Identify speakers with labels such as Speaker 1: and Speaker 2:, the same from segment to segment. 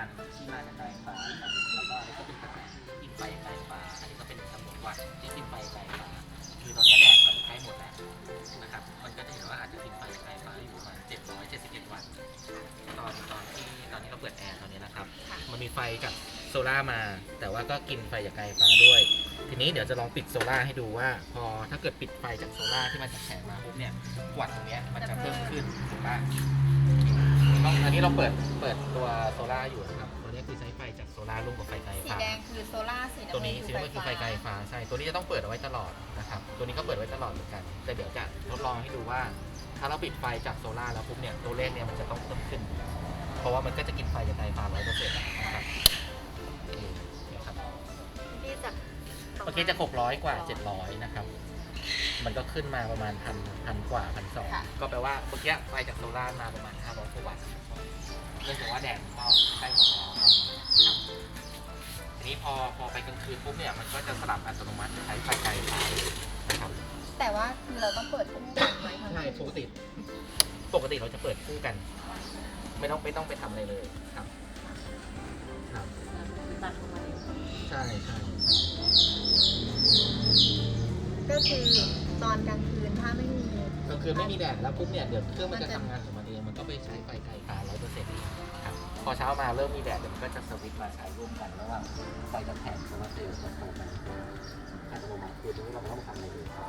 Speaker 1: านที่มาจากไกลฟ้าครับแล้วก็อันนี้ก็เป็นกระแสกินไฟไกลฟ้าอันนี้ก็เป็นจำนวนวันที่กินไฟไกลฟ้าคือตอนนี้แดดมันใกล้หมดแล้วนะครับมันก็จะเห็นว่าอาจจะกินไฟไกลฟ้าอยู่ประมาณ771 วันตอนตอนที่ตอนนี้เราเปิดแอร์ตอนนี้นะครับมันมีไฟจากโซล่าร์มา แต่ว่าก็กินไฟจากไกลฟ้าด้วย ทีนี้เดี๋ยวจะลองปิดโซล่าร์ให้ดูว่า พอถ้าเกิดปิดไฟจากโซล่าร์ที่มันจากแสงมาปุ๊บเนี่ยวัตต์ตรงนี้มันจะเพิ่มขึ้นถูกปะ ลองอันนี้เราเปิดเปิดตัวโซล่าร์อยู่นะครับ ตัวนี้คือใช้ไฟจากโซล่าร์ร่วมกับไฟไกล
Speaker 2: สี
Speaker 1: ฟ้า
Speaker 2: แดงคือโซล่าร์สี
Speaker 1: ตัว
Speaker 2: น้ำเงิ
Speaker 1: นี้
Speaker 2: น
Speaker 1: สี
Speaker 2: คือ
Speaker 1: น้ำเงินคือไฟ
Speaker 2: ไฟ
Speaker 1: ไกล
Speaker 2: ฟ้า
Speaker 1: ฟ้าใช่ ตัวนี้จะต้องเปิดเอาไว้ตลอดนะครับ ตัวนี้ก็เปิดไว้ตลอดเหมือนกัน แต่เดี๋ยวจะทดลองให้ดูว่า ถ้าเราปิดไฟจากโซล่าร์แล้วปุ๊บเนี่ย ตัวเลขเนี่ยมันจะต้องเพิ่มขึ้น เพราะว่ามันก็จะกินไฟจากไกลฟ้าร้อยเปอร์เซ็นต์นะครับนี่ครับ
Speaker 2: ที่จาก
Speaker 1: เมื่อกี้จะ600 กว่า 700 นะครับ มันก็ขึ้นมาประมาณพันพันกว่าพันสองก็แปลว่าเมื่อกี้ไฟจากโซล่าร์มาประมาณ500กว่าวัตต์เนื่องจากว่าแดดมันก็ใกล้หมดแล้วครับทีนี้พอพอไปกลางคืนปุ๊บเนี่ยมันก็จะสลับอัตโนมัติใช้ไฟไกลฟ้านะครับ
Speaker 2: แต่ว่าคือเราต้องเปิดคู่กันไว้ทั้ง
Speaker 1: ใช่ปกติปกติเราจะเปิดคู่กัน ไม่ต้องไม่ต้องไปทำอะไรเลยครับครับใช่ใช่
Speaker 2: ก็คือ ตอนกลางคืนถ้าไม่มี
Speaker 1: ก็คือไม่มีแดดแล้วปุ๊บเนี่ยเดี๋ยวเครื่องมันจะทำงานของมันเองมันก็ไปใช้ไฟไกลฟ้าร้อยเปอร์เซ็นต์ครับพอเช้ามาเริ่มมีแดดเดี๋ยวมันก็จะสวิตช์มาใช้ร่วมกันระหว่างไฟจากแผงโซลาร์เซลล์กับโฟมอัตโนมัติคือตรงนี้เราไม่ต้องทำอะไรเลยครั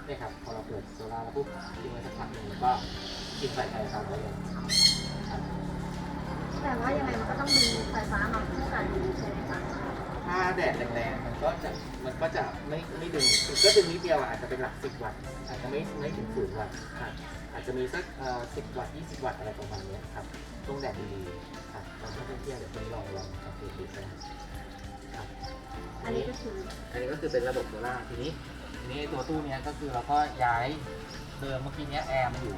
Speaker 1: บนี่ครับพอเราเปิดโซลาร์แล้วปุ๊บทิ้งไว้สักพักหนึ่งแล้วก็กินไฟไกลฟ้าร้อยเปอร์เซ็นต์ครับ
Speaker 2: แต่ว่ายังไงมันก็ต้องมีไฟฟ้ามาคู่กันอยู่ใช่ไหมคะ
Speaker 1: ถ้าแดดแรงๆมันก็จะมันก็จะไม่ไม่ดึงก็ดึงนิดเดียวอะอาจจะเป็นหลักสิบวัตต์อาจจะไม่ไม่ถึงศูนย์วัตต์ครับอาจจะมีสักสิบวัตต์ยี่สิบวัตต์อะไรประมาณเนี้ยครับช่วงแดดดีๆครับลองให้เพื่อนๆเดี๋ยวคุณลองลองสังเกตดูนะครับ
Speaker 2: อันนี้ก็คือ
Speaker 1: อันนี้ก็คือเป็นระบบโซล่าทีนี้ทีนี้ตัวตู้เนี้ยก็คือเราก็ย้ายเดิมเมื่อกี้เนี้ยแอร์มันอยู่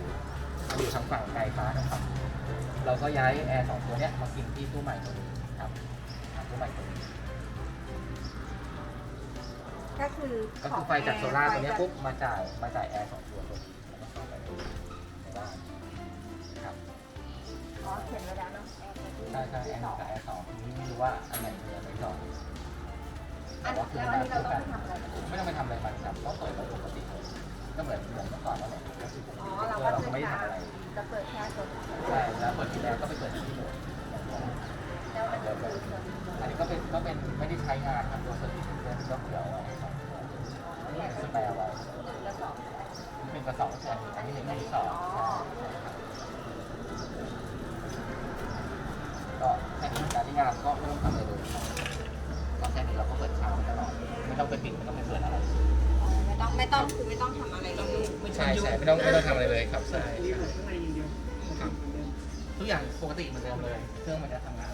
Speaker 1: มันอยู่ทางฝั่งไกลฟ้านะครับเราก็ย้ายแอร์สองตัวเนี้ยมากินที่ตู้ใหม่ตัวนี้ครับตู้ใหม่ตัวนี้
Speaker 2: ก็คือ
Speaker 1: ก็คือไฟจากโซล่าร์ตัวเนี้ยปุ๊บมาจ่ายมาจ่ายแอร์สองตัวตัวนี้แล้วก็เข้าไปในบ้านครับ
Speaker 2: อ๋อเขียนไว้แล้วเนาะ
Speaker 1: ใช่ใช่แอร์หนึ่งกับแอร์สองทีนี้ไม่รู้ว่าอันไหนคืออันไหนสอง
Speaker 2: อันแล้วอันนี้เราต้องไปทำอะไรกัน
Speaker 1: ไม่ต้องไปทำอะไรมันครับต้องเปิดไว้ปกติเลยก็เหมือนเหมือนเมื่อก่อนนั่นแหละก็คือปก
Speaker 2: อ๋
Speaker 1: ติ
Speaker 2: อเรา
Speaker 1: เรา
Speaker 2: ก็
Speaker 1: ก็ไม่ได้ทำอะไร
Speaker 2: จะเปิดแค่ส่วน
Speaker 1: ใช่แล้วเปิดที่แล้วก็ไปเปิดที่โหมด
Speaker 2: แล้วมันจะคือส่วน
Speaker 1: อันนี้ก็เป็นก็เป็น ไม่ได้ใช้งานครับตัวเซอร์วิสเพื่อนก็เผื่อเอาไว้สองตัวนี่สแปร์ไว้เป็นกระสอบส่วนอันนี้หนึ่งอันนี้สองใช่ก็แค่นี้การที่งานก็ไม่ต้องทำอะไรเลยก็แค่นี้เราก็เปิดเช้าตลอดไม่ต้องไปปิดไม่ต้องไปเปิดอะไร
Speaker 2: ไม่ต้องไม่ต้องคือไม่ต้องทำอะไรเลย
Speaker 1: ใช่ใช่ไม่ต้องไม่ต้องทำอะไรเลยครับใช่ทุกอย่างปกติเหมือนเดิมเลย เครื่องมันจะทำงาน